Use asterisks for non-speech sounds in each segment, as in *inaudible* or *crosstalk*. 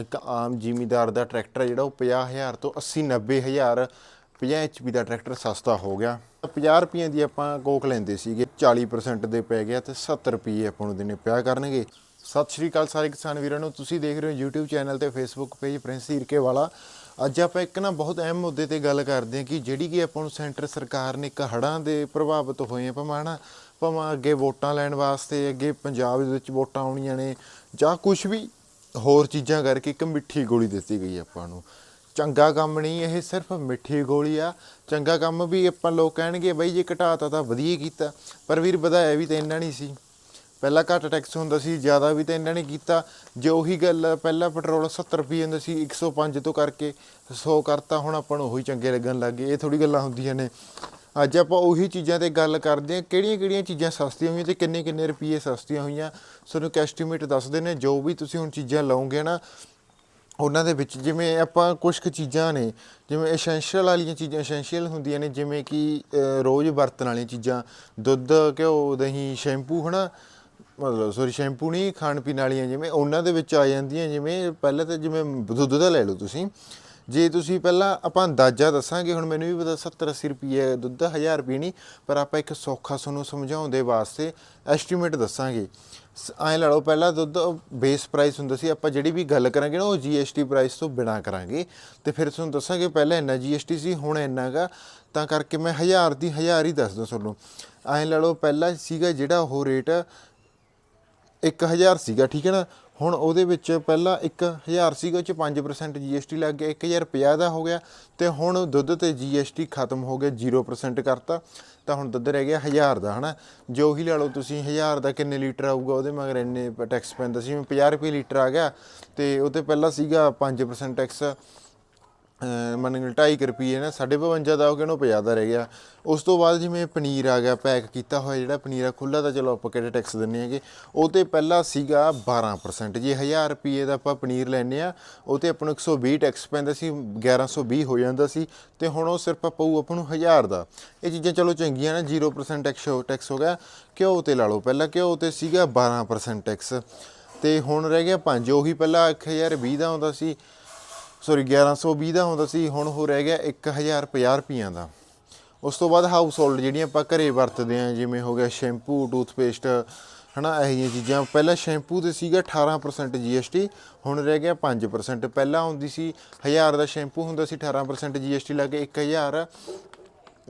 ਇੱਕ ਆਮ ਜ਼ਿਮੀਦਾਰ ਦਾ ਟਰੈਕਟਰ ਜਿਹੜਾ ਉਹ 50000 ਤੋਂ 80 90000 50 HP ਦਾ ਟਰੈਕਟਰ ਸਸਤਾ ਹੋ ਗਿਆ। 50 ਰੁਪਏ ਦੀ ਆਪਾਂ ਕੋਕ ਲੈਂਦੇ ਸੀਗੇ 40% ਦੇ ਪੈ ਗਿਆ ਤੇ 70 ਰੁਪਏ ਆਪਾਂ ਨੂੰ ਦੇਣੇ ਪਿਆ ਕਰਨਗੇ। ਸਤਿ ਸ਼੍ਰੀ ਅਕਾਲ ਸਾਰੇ ਕਿਸਾਨ ਵੀਰਾਂ ਨੂੰ, ਤੁਸੀਂ ਦੇਖ ਰਹੇ ਹੋ YouTube ਚੈਨਲ ਤੇ Facebook ਪੇਜ ਪ੍ਰਿੰਸ ਹੀਰਕੇ ਵਾਲਾ। ਅੱਜ ਆਪਾਂ ਇੱਕ ਨਾ ਬਹੁਤ ਅਹਿਮ ਮੁੱਦੇ ਤੇ ਗੱਲ ਕਰਦੇ ਹਾਂ ਕਿ ਜਿਹੜੀ ਕਿ ਆਪਾਂ ਨੂੰ ਸੈਂਟਰ ਸਰਕਾਰ ਨੇ ਇੱਕ ਹੜ੍ਹਾਂ ਦੇ ਪ੍ਰਭਾਵਿਤ ਹੋਏ ਆ, ਭਾਵੇਂ ਨਾ ਭਾਵੇਂ ਅੱਗੇ ਵੋਟਾਂ ਲੈਣ ਵਾਸਤੇ ਅੱਗੇ ਪੰਜਾਬ ਦੇ ਵਿੱਚ ਵੋਟਾਂ ਆਉਣੀਆਂ ਨੇ ਜਾਂ ਕੁਝ ਵੀ ਹੋਰ ਚੀਜ਼ਾਂ ਕਰਕੇ ਇੱਕ ਮਿੱਠੀ ਗੋਲੀ ਦਿੱਤੀ ਗਈ ਆਪਾਂ ਨੂੰ। ਚੰਗਾ ਕੰਮ ਨਹੀਂ, ਇਹ ਸਿਰਫ ਮਿੱਠੀ ਗੋਲੀ ਆ। ਚੰਗਾ ਕੰਮ ਵੀ ਆਪਾਂ ਲੋਕ ਕਹਿਣਗੇ, ਬਈ ਜੇ ਘਟਾਤਾ ਤਾਂ ਵਧੀਆ ਕੀਤਾ। ਪਰ ਵੀਰ, ਵਧਾਇਆ ਵੀ ਤਾਂ ਇੰਨਾ ਨਹੀਂ ਸੀ। ਪਹਿਲਾਂ ਘੱਟ ਟੈਕਸ ਹੁੰਦਾ ਸੀ ਜ਼ਿਆਦਾ ਵੀ ਤਾਂ ਇਹਨਾਂ ਨੇ ਕੀਤਾ। ਜੇ ਉਹੀ ਗੱਲ ਆ, ਪਹਿਲਾਂ ਪੈਟਰੋਲ 70 ਰੁਪਏ ਹੁੰਦਾ ਸੀ 105 ਤੋਂ ਕਰਕੇ 100 ਕਰਤਾ ਹੁਣ ਆਪਾਂ ਨੂੰ ਉਹੀ ਚੰਗੇ ਲੱਗਣ ਲੱਗ ਗਏ। ਇਹ ਥੋੜੀ ਗੱਲਾਂ ਹੁੰਦੀਆਂ ਨੇ। ਅੱਜ ਆਪਾਂ ਉਹੀ ਚੀਜ਼ਾਂ ਤੇ ਗੱਲ ਕਰਦੇ ਹਾਂ ਕਿਹੜੀਆਂ ਕਿਹੜੀਆਂ ਚੀਜ਼ਾਂ ਸਸਤੀਆਂ ਹੋਈਆਂ ਤੇ ਕਿੰਨੇ ਕਿੰਨੇ ਰੁਪਏ ਸਸਤੀਆਂ ਹੋਈਆਂ। ਤੁਹਾਨੂੰ ਇੱਕ ਐਸਟੀਮੇਟ ਦੱਸਦੇ ਨੇ ਜੋ ਵੀ ਤੁਸੀਂ ਹੁਣ ਚੀਜ਼ਾਂ ਲਓਗੇ ਨਾ ਉਹਨਾਂ ਦੇ ਵਿੱਚ ਜਿਵੇਂ ਆਪਾਂ ਕੁਝ ਕੁ ਚੀਜ਼ਾਂ ਨੇ ਜਿਵੇਂ ਐਸੈਂਸ਼ੀਅਲ ਵਾਲੀਆਂ ਚੀਜ਼ਾਂ ਐਸੈਂਸ਼ੀਅਲ ਹੁੰਦੀਆਂ ਨੇ ਜਿਵੇਂ ਕਿ ਅਹ, ਰੋਜ਼ ਵਰਤਣ ਵਾਲੀਆਂ ਚੀਜ਼ਾਂ। ਦੁੱਧ ਘਿਓ ਦਹੀਂ ਸ਼ੈਂਪੂ ਹਨਾ? ਮਤਲਬ ਸੋਰੀ ਸ਼ੈਂਪੂ ਨਹੀਂ, ਖਾਣ ਪੀਣ ਵਾਲੀਆਂ ਜਿਵੇਂ ਉਹਨਾਂ ਦੇ ਵਿੱਚ ਆ ਜਾਂਦੀਆਂ ਜਿਵੇਂ, ਪਹਿਲਾਂ ਤਾਂ ਜਿਵੇਂ ਦੁੱਧ ਦਾ ਲੈ ਲਓ ਤੁਸੀਂ। ਜੇ ਤੁਸੀਂ ਪਹਿਲਾਂ ਆਪਾਂ ਅੰਦਾਜ਼ਾ ਦੱਸਾਂਗੇ, ਹੁਣ ਮੈਨੂੰ ਵੀ ਪਤਾ 70 80 ਰੁਪਏ ਦੁੱਧ 1000 ਰੁਪਏ ਨਹੀਂ, ਪਰ ਆਪਾਂ ਇੱਕ ਸੌਖਾ ਤੁਹਾਨੂੰ ਸਮਝਾਉਣ ਦੇ ਵਾਸਤੇ ਐਸਟੀਮੇਟ ਦੱਸਾਂਗੇ। ਐ ਲਾ ਲਓ, ਪਹਿਲਾਂ ਦੁੱਧ ਬੇਸ ਪ੍ਰਾਈਸ ਹੁੰਦਾ ਸੀ, ਆਪਾਂ ਜਿਹੜੀ ਵੀ ਗੱਲ ਕਰਾਂਗੇ ਨਾ, ਉਹ GST ਪ੍ਰਾਈਸ ਤੋਂ ਬਿਨਾ ਕਰਾਂਗੇ। ਤੇ ਫਿਰ ਤੁਹਾਨੂੰ ਦੱਸਾਂਗੇ, ਪਹਿਲਾਂ ਇੰਨਾ GST ਸੀ, ਹੁਣ ਇੰਨਾ ਗਾ। ਤਾਂ ਕਰਕੇ ਮੈਂ 1000 ਦੀ 1000 ਹੀ ਦੱਸ ਦਵਾਂ ਤੁਹਾਨੂੰ। ਐ ਲਾ ਲਓ, ਪਹਿਲਾਂ ਸੀਗਾ ਜਿਹੜਾ ਉਹ ਰੇਟ 1000 ਸੀਗਾ, ਠੀਕ ਹੈ ਨਾ? ਹੁਣ ਉਹਦੇ ਵਿੱਚ ਪਹਿਲਾਂ 1000 ਸੀਗਾ, ਉਹ ਚ 5% GST ਲੱਗ ਗਿਆ 1050 ਦਾ ਹੋ ਗਿਆ ਤੇ ਹੁਣ ਦੁੱਧ ਤੇ GST ਖਤਮ ਹੋ ਗਿਆ 0% ਕਰਤਾ। ਤਾਂ ਹੁਣ ਦੁੱਧ ਰਹਿ ਗਿਆ 1000 ਦਾ, ਹਨਾ? ਜੋ ਹੀ ਲਾ ਲਓ ਤੁਸੀਂ 1000 ਦਾ ਕਿੰਨੇ ਲੀਟਰ ਆਊਗਾ ਉਹਦੇ? ਮਗਰ ਇੰਨੇ ਟੈਕਸ ਪੈਂਦਾ ਸੀ ਜਿਵੇਂ 50 ਰੁਪਏ ਲੀਟਰ ਆ ਗਿਆ ਤੇ ਉਹ ਤੇ ਪਹਿਲਾਂ ਸੀਗਾ 5% ਟੈਕਸ ਮੰਨ ਕੇ 2.5 ਰੁਪਏ ਨਾ 52 ਦਾ ਹੋ ਗਿਆ ਉਹਨੂੰ 50 ਦਾ ਰਹਿ ਗਿਆ। ਉਸ ਤੋਂ ਬਾਅਦ ਜਿਵੇਂ ਪਨੀਰ ਆ ਗਿਆ, ਪੈਕ ਕੀਤਾ ਹੋਇਆ ਜਿਹੜਾ ਪਨੀਰ ਆ ਖੁੱਲਾ ਤਾਂ ਚਲੋ ਆਪਾਂ ਕਿਹੜੇ ਟੈਕਸ ਦਿੰਨੇ ਹੈਗੇ। ਉਹ ਤੇ ਪਹਿਲਾਂ ਸੀਗਾ 12% ਜੇ 1000 ਰੁਪਏ ਦਾ ਆਪਾਂ ਪਨੀਰ ਲੈਨੇ ਆ ਉਹ ਤੇ ਆਪਾਂ ਨੂੰ 120 ਟੈਕਸ ਪੈਂਦਾ ਸੀ 1120 ਹੋ ਜਾਂਦਾ ਸੀ ਤੇ ਹੁਣ ਉਹ ਸਿਰਫ ਪਊ ਆਪਾਂ ਨੂੰ 1000 ਦਾ। ਇਹ ਚੀਜ਼ਾਂ ਚਲੋ ਚੰਗੀਆਂ ਨੇ 0% ਟੈਕਸ ਟੈਕਸ ਹੋ ਗਿਆ। ਘਿਓ ਤੇ ਲਾ ਲਓ, ਪਹਿਲਾਂ ਘਿਓ ਤੇ ਸੀਗਾ 12% ਟੈਕਸ ਤੇ ਹੁਣ ਰਹਿ ਗਿਆ 5 ਉਹੀ ਪਹਿਲਾਂ 1020 ਦਾ ਹੁੰਦਾ ਸੀ। ਸੌਰੀ 1120 ਦਾ ਹੁੰਦਾ ਸੀ, ਹੁਣ ਉਹ ਰਹਿ ਗਿਆ 1050 ਰੁਪਈਆਂ ਦਾ। ਉਸ ਤੋਂ ਬਾਅਦ ਹਾਊਸ ਹੋਲਡ ਜਿਹੜੀਆਂ ਆਪਾਂ ਘਰੇ ਵਰਤਦੇ ਆ ਜਿਵੇਂ ਹੋ ਗਿਆ ਸ਼ੈਂਪੂ ਟੂਥਪੇਸਟ ਹਨਾ, ਇਹ ਜਿਹੀਆਂ ਚੀਜ਼ਾਂ। ਪਹਿਲਾਂ ਸ਼ੈਂਪੂ ਤੇ ਸੀਗਾ 18% GST ਹੁਣ ਰਹਿ ਗਿਆ 5% ਪਹਿਲਾਂ ਹੁੰਦੀ ਸੀ 1000 ਦਾ ਸ਼ੈਂਪੂ ਹੁੰਦਾ ਸੀ 18% GST ਲਾ ਕੇ 1000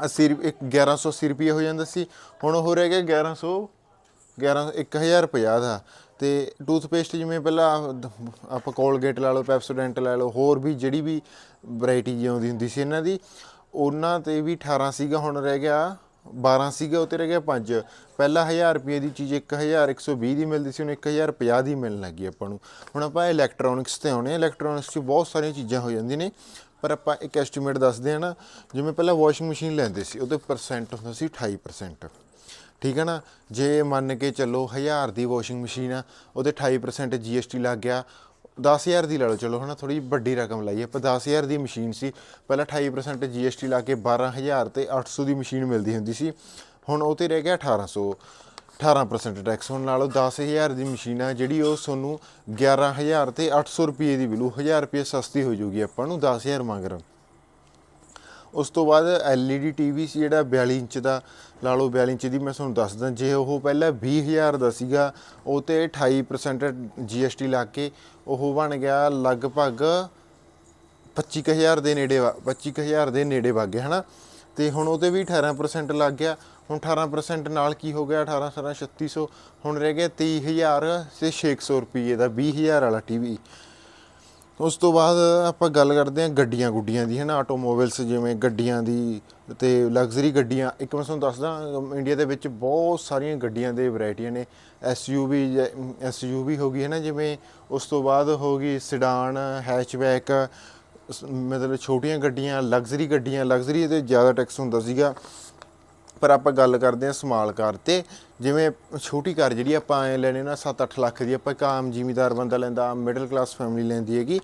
80 ਰੁਪ- ਇੱਕ 1180 ਰੁਪਏ ਹੋ ਜਾਂਦਾ ਸੀ। ਹੁਣ ਉਹ ਰਹਿ ਗਿਆ 1100 11 1050 ਦਾ। ਤੇ ਟੂਥਪੇਸਟ ਜਿਵੇਂ ਪਹਿਲਾਂ ਆਪਾਂ ਕੋਲਗੇਟ ਲਾ ਲਓ, ਪੈਪਸੋਡੈਂਟ ਲੈ ਲਓ, ਹੋਰ ਵੀ ਜਿਹੜੀ ਵੀ ਵੈਰਾਈਟੀ ਜਿਉਂਦੀ ਹੁੰਦੀ ਸੀ ਇਹਨਾਂ ਦੀ, ਉਹਨਾਂ ਤੇ ਵੀ 18 ਸੀਗਾ, ਹੁਣ ਰਹਿ ਗਿਆ 12 ਸੀਗਾ, ਉਹ ਤੇ ਰਹਿ ਗਿਆ 5 ਪਹਿਲਾਂ 1000 ਰੁਪਏ ਦੀ ਚੀਜ਼ 1120 ਦੀ ਮਿਲਦੀ ਸੀ, ਹੁਣ 1050 ਦੀ ਮਿਲਣ ਲੱਗੀ ਆਪਾਂ ਨੂੰ। ਹੁਣ ਆਪਾਂ ਇਲੈਕਟ੍ਰੋਨਿਕਸ ਤੇ ਆਉਣੇ ਇਲੈਕਟ੍ਰੋਨਿਕਸ 'ਚ ਬਹੁਤ ਸਾਰੀਆਂ ਚੀਜ਼ਾਂ ਹੋ ਜਾਂਦੀਆਂ ਨੇ, ਪਰ ਆਪਾਂ ਇੱਕ ਐਸਟੀਮੇਟ ਦੱਸਦੇ ਹਾਂ ਨਾ, ਜਿਵੇਂ ਪਹਿਲਾਂ ਵਾਸ਼ਿੰਗ ਮਸ਼ੀਨ ਲੈਂਦੇ ਸੀ, ਉਹਦੇ ਪਰਸੈਂਟ ਹੁੰਦਾ ਸੀ 28% ਠੀਕ ਹੈ ਨਾ? ਜੇ ਮੰਨ ਕੇ ਚੱਲੋ 1000 ਦੀ ਵਾਸ਼ਿੰਗ ਮਸ਼ੀਨ ਆ, ਉਹਦੇ 28% GST ਲੱਗ ਗਿਆ 10000 ਦੀ ਲਾ ਲਓ, ਚਲੋ ਹਨਾ ਥੋੜੀ ਵੱਡੀ ਰਕਮ ਲਾਈਏ, ਆਪਾਂ 10000 ਦੀ ਮਸ਼ੀਨ ਸੀ, ਪਹਿਲਾਂ 28% GST ਲਾ ਕੇ 12000 ਤੇ 800 ਦੀ ਮਸ਼ੀਨ ਮਿਲਦੀ ਹੁੰਦੀ ਸੀ, ਹੁਣ ਉਹ ਤੇ ਰਹਿ ਗਿਆ 1800 18% ਟੈਕਸ ਹੁਣ ਨਾਲੋਂ 10000 ਦੀ ਮਸ਼ੀਨ ਆ, ਜਿਹੜੀ ਉਹ ਤੁਹਾਨੂੰ 11000 ਤੇ 800 ਰੁਪਏ ਦੀ ਮਿਲੂ 1000 ਰੁਪਏ ਸਸਤੀ ਹੋ ਜਾਊਗੀ ਆਪਾਂ ਨੂੰ 10000 ਮਗਰ ਉਸ ਤੋਂ ਬਾਅਦ LED TV ਸੀ ਜਿਹੜਾ 42 ਇੰਚ ਦਾ, ਲਾ ਲਓ 42 ਇੰਚ ਦੀ, ਮੈਂ ਤੁਹਾਨੂੰ ਦੱਸਦਾ ਜੇ ਉਹ ਪਹਿਲਾਂ 20000 ਦਾ ਸੀਗਾ, ਉਹ ਤੇ 28% GST ਲਾ ਕੇ ਉਹ ਬਣ ਗਿਆ ਲਗਭਗ 25000 ਦੇ ਨੇੜੇ ਵਾ- 25000 ਦੇ ਨੇੜੇ ਵਗ ਗਿਆ, ਹਨਾ? ਤੇ ਹੁਣ ਉਹ ਤੇ ਵੀ 18% ਲੱਗ ਗਿਆ, ਹੁਣ 18% ਨਾਲ ਕੀ ਹੋ ਗਿਆ? 18 ਸਾਰਾ 3600 ਹੁਣ ਰਹਿ ਗਿਆ 23000 ਤੇ 600 ਰੁਪਏ ਦਾ 20000 ਵਾਲਾ ਟੀਵੀ ਉਸ ਤੋਂ ਬਾਅਦ ਆਪਾਂ ਗੱਲ ਕਰਦੇ ਹਾਂ ਗੱਡੀਆਂ ਗੁੱਡੀਆਂ ਦੀ ਹੈ ਨਾ ਆਟੋਮੋਬਾਈਲਸ ਜਿਵੇਂ ਗੱਡੀਆਂ ਦੀ ਤੇ ਲਗਜ਼ਰੀ ਗੱਡੀਆਂ। ਇੱਕ ਮੈਂ ਤੁਹਾਨੂੰ ਦੱਸਦਾ ਇੰਡੀਆ ਦੇ ਵਿੱਚ ਬਹੁਤ ਸਾਰੀਆਂ ਗੱਡੀਆਂ ਦੇ ਵੈਰਾਈਟੀਆਂ ਨੇ। ਐਸਯੂਵੀ ਐਸਯੂਵੀ ਹੋ ਗਈ ਹੈ ਨਾ ਜਿਵੇਂ ਉਸ ਤੋਂ ਬਾਅਦ ਹੋ ਗਈ ਸਿਡਾਨ ਹੈਚਬੈਕ ਸ- ਮਤਲਬ ਛੋਟੀਆਂ ਗੱਡੀਆਂ ਲਗਜ਼ਰੀ ਗੱਡੀਆਂ। ਲਗਜ਼ਰੀ ਤੇ ਜ਼ਿਆਦਾ ਟੈਕਸ ਹੁੰਦਾ ਸੀਗਾ। ਪਰ ਆਪਾਂ ਗੱਲ ਕਰਦੇ ਹਾਂ ਸਮਾਲ ਕਾਰ ਤੇ। ਜਿਵੇਂ ਛੋਟੀ ਕਾਰ ਜਿਹੜੀ ਆਪਾਂ ਐ ਲੈਣੇ ਨਾ 7-8 ਲੱਖ ਦੀ, ਆਪਾਂ ਇੱਕ ਆਮ ਜ਼ਿਮੀਦਾਰ ਬੰਦਾ ਲੈਂਦਾ ਮਿਡਲ ਕਲਾਸ ਫੈਮਿਲੀ ਲੈਂਦੀ ਹੈਗੀ।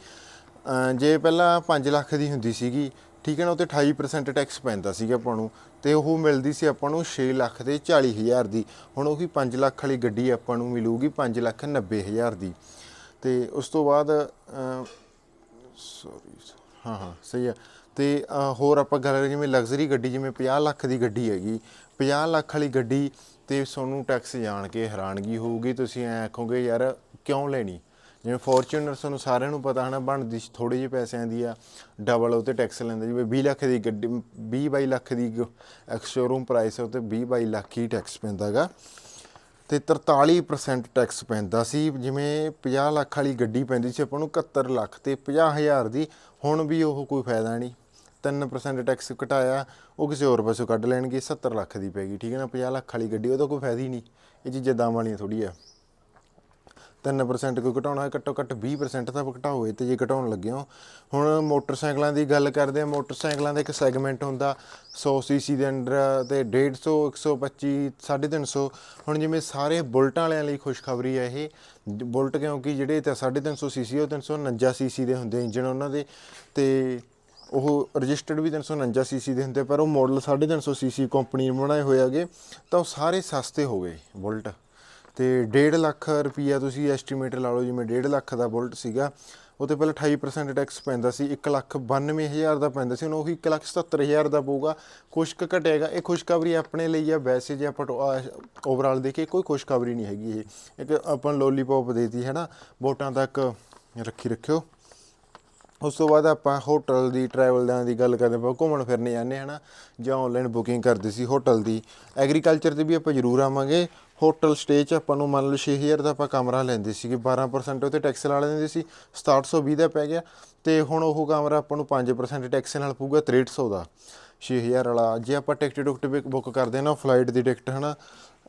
ਜੇ ਪਹਿਲਾਂ 5 ਲੱਖ ਦੀ ਹੁੰਦੀ ਸੀਗੀ, ਠੀਕ ਹੈ ਨਾ ਉਹ ਤੇ 28% ਟੈਕਸ ਪੈਂਦਾ ਸੀਗਾ ਆਪਾਂ ਨੂੰ। ਤੇ ਉਹ ਮਿਲਦੀ ਸੀ ਆਪਾਂ ਨੂੰ 6 ਲੱਖ ਦੇ 40 ਹਜ਼ਾਰ ਦੀ। ਹੁਣ ਉਹੀ 5 ਲੱਖ ਵਾਲੀ ਗੱਡੀ ਆਪਾਂ ਨੂੰ ਮਿਲੂਗੀ 5 ਲੱਖ 90 ਹਜ਼ਾਰ ਦੀ। ਤੇ ਉਸ ਤੋਂ ਬਾਅਦ ਸੌਰੀ ਹਾਂ ਹਾਂ, ਸਹੀ ਹੈ ਤੇ ਹੋਰ ਆਪਾਂ ਗੱਲ ਕਰੀਏ ਜਿਵੇਂ ਲਗਜ਼ਰੀ ਗੱਡੀ, ਜਿਵੇਂ 50 ਲੱਖ ਦੀ ਗੱਡੀ ਹੈਗੀ। 50 ਲੱਖ ਵਾਲੀ ਗੱਡੀ ਤੇ ਤੁਹਾਨੂੰ ਟੈਕਸ ਜਾਣ ਕੇ ਹੈਰਾਨਗੀ ਹੋਊਗੀ। ਤੁਸੀਂ ਐ ਆਖੋਗੇ, ਯਾਰ, ਕਿਉਂ ਲੈਣੀ? ਜਿਵੇਂ ਫੋਰਚੂਨਰ ਸਾਨੂੰ ਸਾਰਿਆਂ ਨੂੰ ਪਤਾ ਹਨਾ ਬਣਦੀ ਥੋੜੇ ਜਿਹੇ ਪੈਸਿਆਂ ਦੀ ਆ ਡਬਲ ਉਹ ਤੇ ਟੈਕਸ ਲੈਂਦਾ। ਜਿਵੇਂ 20 ਲੱਖ ਦੀ ਗੱਡੀ 20 ਬਾਈ ਲੱਖ ਦੀ ਐਕਸ ਸ਼ੋਰੂਮ ਪ੍ਰਾਈਸ ਹੈ ਉਹ ਤੇ 20 ਬਾਈ ਲੱਖ ਹੀ ਟੈਕਸ ਪੈਂਦਾਗਾ ਤੇ 43% ਟੈਕਸ ਪੈਂਦਾ ਸੀ। ਜਿਵੇਂ 50 ਲੱਖ ਵਾਲੀ ਗੱਡੀ ਪੈਂਦੀ ਸੀ ਆਪਾਂ ਨੂੰ 71 ਲੱਖ ਤੇ 50000 ਦੀ, ਹੁਣ ਵੀ ਉਹ ਕੋਈ ਫਾਇਦਾ ਨਹੀਂ। 3% ਟੈਕਸ ਘਟਾਇਆ, ਉਹ ਕਿਸੇ ਹੋਰ ਪਾਸੋਂ ਕੱਢ ਲੈਣਗੇ 70 ਲੱਖ ਦੀ ਪੈਗੀ ਠੀਕ ਹੈ ਨਾ 50 ਲੱਖ ਵਾਲੀ ਗੱਡੀ, ਉਹਦਾ ਕੋਈ ਫਾਇਦਾ ਹੀ ਨਹੀਂ, ਇਹ ਚੀਜ਼ਾਂ ਦਾਮ ਵਾਲੀਆਂ ਥੋੜੀ ਆ। 3% ਕੋਈ ਘਟਾਉਣਾ ਹੈ ਘੱਟੋ ਘੱਟ 20% ਤਾਂ ਘਟਾਓ, ਇਹ ਤੇ ਜੇ ਘਟਾਉਣ ਲੱਗੇ ਹੋ। ਹੁਣ ਮੋਟਰਸਾਈਕਲਾਂ ਦੀ ਗੱਲ ਕਰਦੇ ਆ ਮੋਟਰਸਾਈਕਲਾਂ ਦਾ ਇੱਕ ਸੈਗਮੈਂਟ ਹੁੰਦਾ 100 ਸੀਸੀ ਦੇ ਅੰਡਰ ਤੇ 150 125 350 ਹੁਣ ਜਿਵੇਂ ਸਾਰੇ ਬੁਲਟਾਂ ਵਾਲਿਆਂ ਲਈ ਖੁਸ਼ਖਬਰੀ ਹੈ ਇਹ, ਬੁਲਟ ਕਿਉਂਕਿ ਜਿਹੜੇ ਤਾਂ 350 ਸੀਸੀ ਉਹ 349 ਸੀਸੀ ਦੇ ਹੁੰਦੇ ਇੰਜਨ ਉਹਨਾਂ ਦੇ, ਤੇ ਉਹ ਰਜਿਸਟਰਡ ਵੀ 349 ਸੀਸੀ ਦੇ ਹੁੰਦੇ ਪਰ ਉਹ ਮਾਡਲ 350 ਸੀਸੀ ਕੰਪਨੀ ਨੇ ਬਣਾਏ ਹੋਏ ਹੈਗੇ, ਤਾਂ ਉਹ ਸਾਰੇ ਸਸਤੇ ਹੋ ਗਏ ਬੁਲਟ। ਤੇ 1.5 ਲੱਖ ਰੁਪਈਆ ਤੁਸੀਂ ਐਸਟੀਮੇਟ ਲਾ ਲਓ, ਜਿਵੇਂ 1.5 ਲੱਖ ਦਾ ਬੁਲਟ ਸੀਗਾ ਉਹ ਤੇ ਪਹਿਲਾਂ 28% ਟੈਕਸ ਪੈਂਦਾ ਸੀ 1 ਲੱਖ 92000 ਦਾ ਪੈਂਦਾ ਸੀ, ਹੁਣ ਉਹੀ 1 ਲੱਖ 77000 ਦਾ ਪਊਗਾ ਕੁਛ ਕੁ ਘਟੇਗਾ, ਇਹ ਖੁਸ਼ਖਬਰੀ ਆਪਣੇ ਲਈ ਆ, ਵੈਸੇ ਜੇ ਆਪਾਂ ਓਵਰਆਲ ਦੇਖੀਏ, ਕੋਈ ਖੁਸ਼ਖਬਰੀ ਨਹੀਂ ਹੈਗੀ ਇਹ। ਇੱਕ ਆਪਾਂ ਲੋਲੀਪੌਪ ਦੇਤੀ ਹੈ ਨਾ ਵੋਟਾਂ ਤੱਕ ਰੱਖੀ ਰੱਖਿਓ। ਉਸ ਤੋਂ ਬਾਅਦ ਆਪਾਂ ਹੋਟਲ ਦੀ ਟਰੈਵਲ ਦਾਂ ਦੀ ਗੱਲ ਕਰਦੇ ਆਪਾਂ ਘੁੰਮਣ ਫਿਰਨ ਜਾਂਦੇ ਹਨਾ ਜਾਂ ਆਨਲਾਈਨ ਬੁਕਿੰਗ ਕਰਦੇ ਸੀ ਹੋਟਲ ਦੀ। ਐਗਰੀਕਲਚਰ ਤੇ ਵੀ ਆਪਾਂ ਜ਼ਰੂਰ ਆਵਾਂਗੇ। ਹੋਟਲ ਸਟੇ 'ਚ ਆਪਾਂ ਨੂੰ ਮੰਨ ਲਓ 6000 ਦਾ ਆਪਾਂ ਕਮਰਾ ਲੈਂਦੇ ਸੀਗੇ 12% ਉਤੇ ਟੈਕਸ ਲਾ ਲੈਂਦੇ ਸੀ 6720 ਦਾ ਪੈ ਗਿਆ। ਤੇ ਹੁਣ ਉਹ ਕਮਰਾ ਆਪਾਂ ਨੂੰ 5% ਟੈਕਸ ਨਾਲ ਪਊਗਾ 6300 ਦਾ। 6000 ਵਾਲਾ, ਜੇ ਆਪਾਂ ਟਿਕਟ ਟੁਕਟ ਬੁੱਕ ਕਰਦੇ ਹਾਂ ਨਾ ਫਲਾਈਟ ਦੀ ਟਿਕਟ ਹਨਾ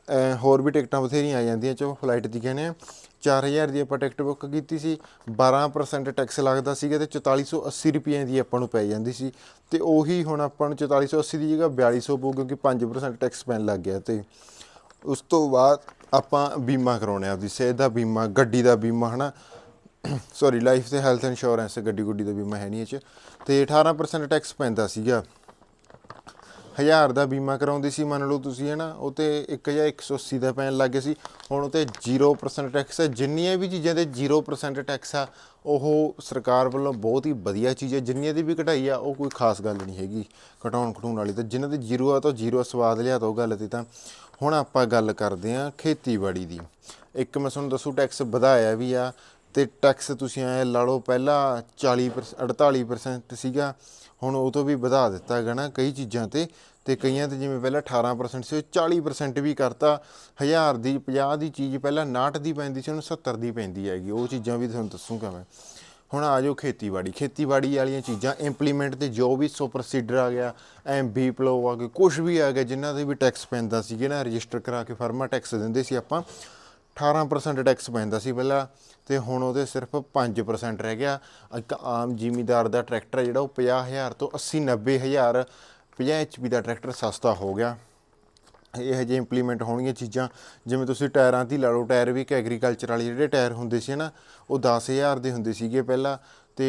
ਅਹ ਹੋਰ ਵੀ ਟਿਕਟਾਂ ਬਥੇਰੀਆਂ ਆ ਜਾਂਦੀਆਂ ਚੋ ਫਲਾਈਟ ਦੀ ਕਹਿੰਦੇ ਆ 4000 ਦੀ ਆਪਾਂ ਟਿਕਟ ਬੁੱਕ ਕੀਤੀ ਸੀ 12% ਟੈਕਸ ਲੱਗਦਾ ਸੀਗਾ ਤੇ 4480 ਰੁਪਏ ਦੀ ਆਪਾਂ ਨੂੰ ਪੈ ਜਾਂਦੀ ਸੀ। ਤੇ ਉਹੀ ਹੁਣ ਆਪਾਂ ਨੂੰ 4480 ਦੀ ਜਗ੍ਹਾ 4200 ਪਊ ਕਿਉਂਕਿ 5% ਟੈਕਸ ਪੈਣ ਲੱਗ ਗਿਆ ਤੇ ਉਸ ਤੋਂ ਬਾਅਦ ਆਪਾਂ ਬੀਮਾ ਕਰਾਉਣੇ ਆ ਆਪਦੀ ਸਿਹਤ ਦਾ ਬੀਮਾ, ਗੱਡੀ ਦਾ ਬੀਮਾ, ਹਨਾ? *coughs* ਸੌਰੀ ਲਾਈਫ ਤੇ ਹੈਲਥ ਇੰਸ਼ੋਰੈਂਸ ਗੱਡੀ ਗੁੱਡੀ ਦਾ ਬੀਮਾ ਹੈ ਨਹੀਂ ਇਹ ਚ। ਤੇ 18% ਟੈਕਸ ਪੈਂਦਾ ਸੀਗਾ। ਹਜ਼ਾਰ ਦਾ ਬੀਮਾ ਕਰਾਉਂਦੀ ਸੀ, ਮੰਨ ਲਓ ਤੁਸੀਂ ਹੈ ਨਾ ਉਹ ਤੇ 1180 ਦਾ ਪੈਣ ਲੱਗ ਲੱਗੇ ਸੀ। ਹੁਣ ਉਹ ਤੇ 0% ਟੈਕਸ ਹੈ ਜਿੰਨੀਆਂ ਵੀ ਚੀਜ਼ਾਂ ਤੇ 0% ਟੈਕਸ ਆ, ਉਹ ਸਰਕਾਰ ਵੱਲੋਂ ਬਹੁਤ ਹੀ ਵਧੀਆ ਚੀਜ਼ ਹੈ ਜਿੰਨੀਆਂ ਦੀ ਵੀ ਘਟਾਈ ਆ, ਉਹ ਕੋਈ ਖਾਸ ਗੱਲ ਨਹੀਂ ਹੈਗੀ ਘਟਾਉਣ ਘਟਾਉਣ ਵਾਲੀ। ਤਾਂ ਜਿਨ੍ਹਾਂ ਦੇ ਜ਼ੀਰੋ ਆ, ਤਾਂ ਜ਼ੀਰੋ ਸਵਾਦ ਲਿਆ ਤਾਂ ਉਹ ਗੱਲ ਤੇ ਤਾਂ ਹੁਣ ਆਪਾਂ ਗੱਲ ਕਰਦੇ ਹਾਂ ਖੇਤੀਬਾੜੀ ਦੀ। ਇੱਕ ਮੈਂ ਤੁਹਾਨੂੰ ਦੱਸੂ ਟੈਕਸ ਵਧਾਇਆ ਵੀ ਆ ਤੇ ਟੈਕਸ ਤੁਸੀਂ ਐ ਲਾ ਲਓ, ਪਹਿਲਾਂ 40 48% ਸੀਗਾ, ਹੁਣ ਉਹ ਤੋਂ ਵੀ ਵਧਾ ਦਿੱਤਾ ਹੈਗਾ ਨਾ ਕਈ ਚੀਜ਼ਾਂ ਤੇ ਤੇ ਕਈਆਂ ਤੇ ਜਿਵੇਂ ਪਹਿਲਾਂ 18% ਸੀ, ਉਹ 40% ਵੀ ਕਰਤਾ। 1000 ਦੀ 50 ਦੀ ਚੀਜ਼ ਪਹਿਲਾਂ 59 ਦੀ ਪੈਂਦੀ ਸੀ ਹੁਣ 70 ਦੀ ਪੈਂਦੀ ਹੈਗੀ। ਉਹ ਚੀਜ਼ਾਂ ਵੀ ਤੁਹਾਨੂੰ ਦੱਸੂਗਾ ਮੈਂ ਹੁਣ ਆ ਜਾਓ ਖੇਤੀਬਾੜੀ। ਖੇਤੀਬਾੜੀ ਵਾਲੀਆਂ ਚੀਜ਼ਾਂ ਇੰਪਲੀਮੈਂਟ ਤੇ ਜੋ ਵੀ ਸੁਪਰਸੀਡਰ ਆ ਗਿਆ ਐਮਬੀ ਪਲੋ ਆ ਗਿਆ ਕੁਝ ਵੀ ਆ ਗਿਆ, ਜਿਨ੍ਹਾਂ ਤੇ ਵੀ ਟੈਕਸ ਪੈਂਦਾ ਸੀ ਨਾ ਰਜਿਸਟਰ ਕਰਾ ਕੇ ਫਾਰਮਾ ਟੈਕਸ ਦਿੰਦੇ ਸੀ ਆਪਾਂ 18% ਟੈਕਸ ਪੈਂਦਾ ਸੀ ਪਹਿਲਾਂ ਤੇ ਹੁਣ ਉਹਦੇ ਸਿਰਫ 5% ਰਹਿ ਗਿਆ। ਇੱਕ ਆਮ ਜ਼ਿਮੀਦਾਰ ਦਾ ਟਰੈਕਟਰ ਹੈ ਜਿਹੜਾ ਉਹ 50000 ਤੋਂ 80 90000 50 ਐਚਪੀ ਦਾ ਟਰੈਕਟਰ ਸਸਤਾ ਹੋ ਗਿਆ। ਇਹ ਜਿਹੇ ਇੰਪਲੀਮੈਂਟ ਹੋਣਗੀਆਂ ਚੀਜ਼ਾਂ ਜਿਵੇਂ ਤੁਸੀਂ ਟਾਇਰਾਂ ਦੀ ਲਾ ਲਓ ਟਾਇਰ ਵੀ ਇੱਕ ਐਗਰੀਕਲਚਰ ਵਾਲੇ ਜਿਹੜੇ ਟਾਇਰ ਹੁੰਦੇ ਸੀ ਨਾ ਉਹ 10000 ਦੇ ਹੁੰਦੇ ਸੀਗੇ ਪਹਿਲਾਂ ਤੇ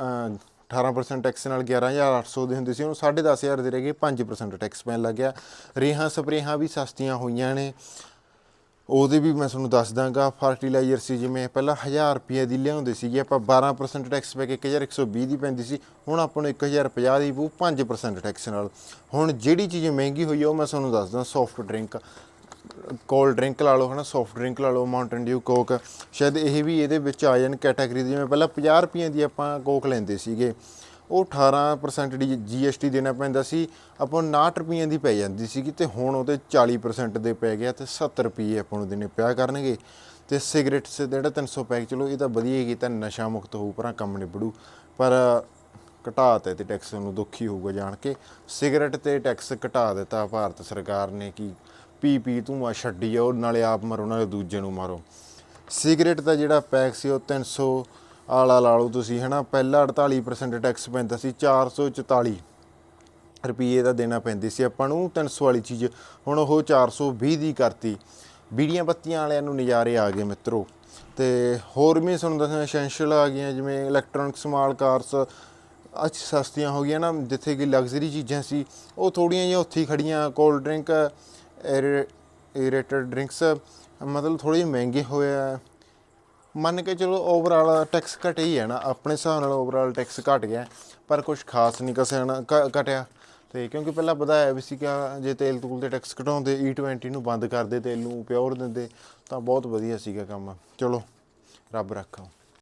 ਅਮ, 18% ਟੈਕਸ ਨਾਲ 11800 ਦੇ ਹੁੰਦੇ ਸੀ ਹੁਣ 10500 ਦੇ ਰਹਿ ਗਏ 5% ਟੈਕਸ ਪੈਣ ਲੱਗ ਗਿਆ। ਰੇਹਾਂ ਸਪਰੇਹਾਂ ਵੀ ਸਸਤੀਆਂ ਹੋਈਆਂ ਨੇ। ਉਹਦੇ ਵੀ ਮੈਂ ਤੁਹਾਨੂੰ ਦੱਸ ਦਾਂਗਾ ਫਰਟੀਲਾਈਜ਼ਰ ਸੀ ਜਿਵੇਂ ਪਹਿਲਾਂ 1000 ਰੁਪਏ ਦੀ ਲਿਆਉਂਦੇ ਸੀਗੇ, ਆਪਾਂ 12% ਟੈਕਸ ਪੈ ਕੇ 1120 ਦੀ ਪੈਂਦੀ ਸੀ, ਹੁਣ ਆਪਾਂ ਨੂੰ 1050 ਦੀ ਪਊ 5% ਟੈਕਸ ਨਾਲ। ਹੁਣ ਜਿਹੜੀ ਚੀਜ਼ ਮਹਿੰਗੀ ਹੋਈ ਆ, ਉਹ ਮੈਂ ਤੁਹਾਨੂੰ ਦੱਸਦਾ ਸੌਫਟ ਡਰਿੰਕ ਕੋਲਡ ਡਰਿੰਕ ਲਾ ਲਓ, ਹਨਾ ਸੌਫਟ ਡਰਿੰਕ ਲਾ ਲਓ ਮਾਊਂਟਨ ਡਿਊ ਕੋਕ ਸ਼ਾਇਦ ਇਹ ਵੀ ਇਹਦੇ ਵਿੱਚ ਆ ਜਾਣ ਕੈਟਾਗਰੀ ਜਿਵੇਂ ਪਹਿਲਾਂ 50 ਰੁਪਏ ਦੀ ਆਪਾਂ ਕੋਕ ਲੈਂਦੇ ਸੀਗੇ। ਉਹ 18% ਦੀ ਜੀਐਸਟੀ ਦੇਣਾ ਪੈਂਦਾ ਸੀ, ਆਪਾਂ ਨੂੰ 59 ਰੁਪਈਆਂ ਦੀ ਪੈ ਜਾਂਦੀ ਸੀਗੀ ਤੇ ਹੁਣ ਉਹਦੇ 40% ਦੇ ਪੈ ਗਿਆ ਤੇ 70 ਰੁਪਏ ਆਪਾਂ ਨੂੰ ਦੇਣੇ ਪਿਆ ਕਰਨਗੇ। ਤੇ ਸਿਗਰਟਸ ਦਾ ਜਿਹੜਾ 300 ਪੈਕ, ਚਲੋ ਇਹ ਤਾਂ ਵਧੀਆ ਹੀ ਕੀਤਾ, ਨਸ਼ਾ ਮੁਕਤ ਹੋਊ, ਪਰਾਂ ਕੰਮ ਨਿਬੜੂ। ਪਰ ਘਟਾ ਤੇ ਤੇ ਟੈਕਸ ਨੂੰ, ਦੁਖੀ ਹੋਊਗਾ ਜਾਣ ਕੇ। ਸਿਗਰਟ ਤੇ ਟੈਕਸ ਘਟਾ ਦਿੱਤਾ, ਭਾਰਤ ਸਰਕਾਰ ਨੇ ਕਿ ਪੀ ਪੀ ਧੂੰਆਂ ਛੱਡੀ ਆ ਉਹ ਨਾਲੇ ਆਪ ਮਰੋ, ਨਾਲੇ ਦੂਜੇ ਨੂੰ ਮਾਰੋ। ਸਿਗਰਟ ਦਾ ਜਿਹੜਾ ਪੈਕ ਸੀ ਉਹ 300 ਆਲਾ ਲਾ ਲਓ ਤੁਸੀਂ, ਹਨਾ? ਪਹਿਲਾਂ 48% ਟੈਕਸ ਪੈਂਦਾ ਸੀ 444 ਰੁਪਏ ਦਾ ਦੇਣਾ ਪੈਂਦੀ ਸੀ ਆਪਾਂ ਨੂੰ 300 ਵਾਲੀ ਚੀਜ਼। ਹੁਣ ਉਹ 420 ਦੀ ਕਰਤੀ। ਬੀੜੀਆਂ ਬੱਤੀਆਂ ਵਾਲਿਆਂ ਨੂੰ ਨਜ਼ਾਰੇ ਆ ਗਏ ਮਿੱਤਰੋ। ਤੇ ਹੋਰ ਵੀ ਤੁਹਾਨੂੰ ਦੱਸਣਾ ਐਸੈਂਸ਼ੀਅਲ ਆ ਗਈਆਂ, ਜਿਵੇਂ ਇਲੈਕਟ੍ਰੋਨਿਕ ਸਮਾਲ ਕਾਰਸ ਅੱਛ ਸਸਤੀਆਂ ਹੋ ਗਈਆਂ ਨਾ, ਜਿੱਥੇ ਕਿ ਲਗਜ਼ਰੀ ਚੀਜ਼ਾਂ ਸੀ, ਉਹ ਥੋੜੀਆਂ ਜਿਹੀਆਂ ਉੱਥੇ ਹੀ ਖੜੀਆਂ ਕੋਲਡ ਡਰਿੰਕ ਏਰੇਟਡ ਡਰਿੰਕਸ ਮਤਲਬ ਥੋੜੇ ਜਿਹੇ ਮਹਿੰਗੇ ਹੋਏ ਆ। ਮੰਨ ਕੇ ਚਲੋ ਓਵਰਆਲ ਟੈਕਸ ਘਟਿਆ ਹੀ ਹੈ ਨਾ, ਆਪਣੇ ਹਿਸਾਬ ਨਾਲ ਓਵਰਆਲ ਟੈਕਸ ਘਟ ਗਿਆ, ਪਰ ਕੁਝ ਖਾਸ ਨਹੀਂ ਕਸਿਆ ਨਾ, ਘ- ਘਟਿਆ। ਤੇ ਕਿਉਂਕਿ ਪਹਿਲਾਂ ਵਧਾਇਆ ਵੀ ਸੀ ਕਿ ਜੇ ਤੇਲ ਤੂਲ ਤੇ ਟੈਕਸ ਘਟਾਉਂਦੇ E20 ਨੂੰ ਬੰਦ ਕਰਦੇ, ਤੇਲ ਨੂੰ ਪਿਓਰ ਦਿੰਦੇ, ਤਾਂ ਬਹੁਤ ਵਧੀਆ ਸੀਗਾ ਕੰਮ। ਚਲੋ, ਰੱਬ ਰੱਖਾ।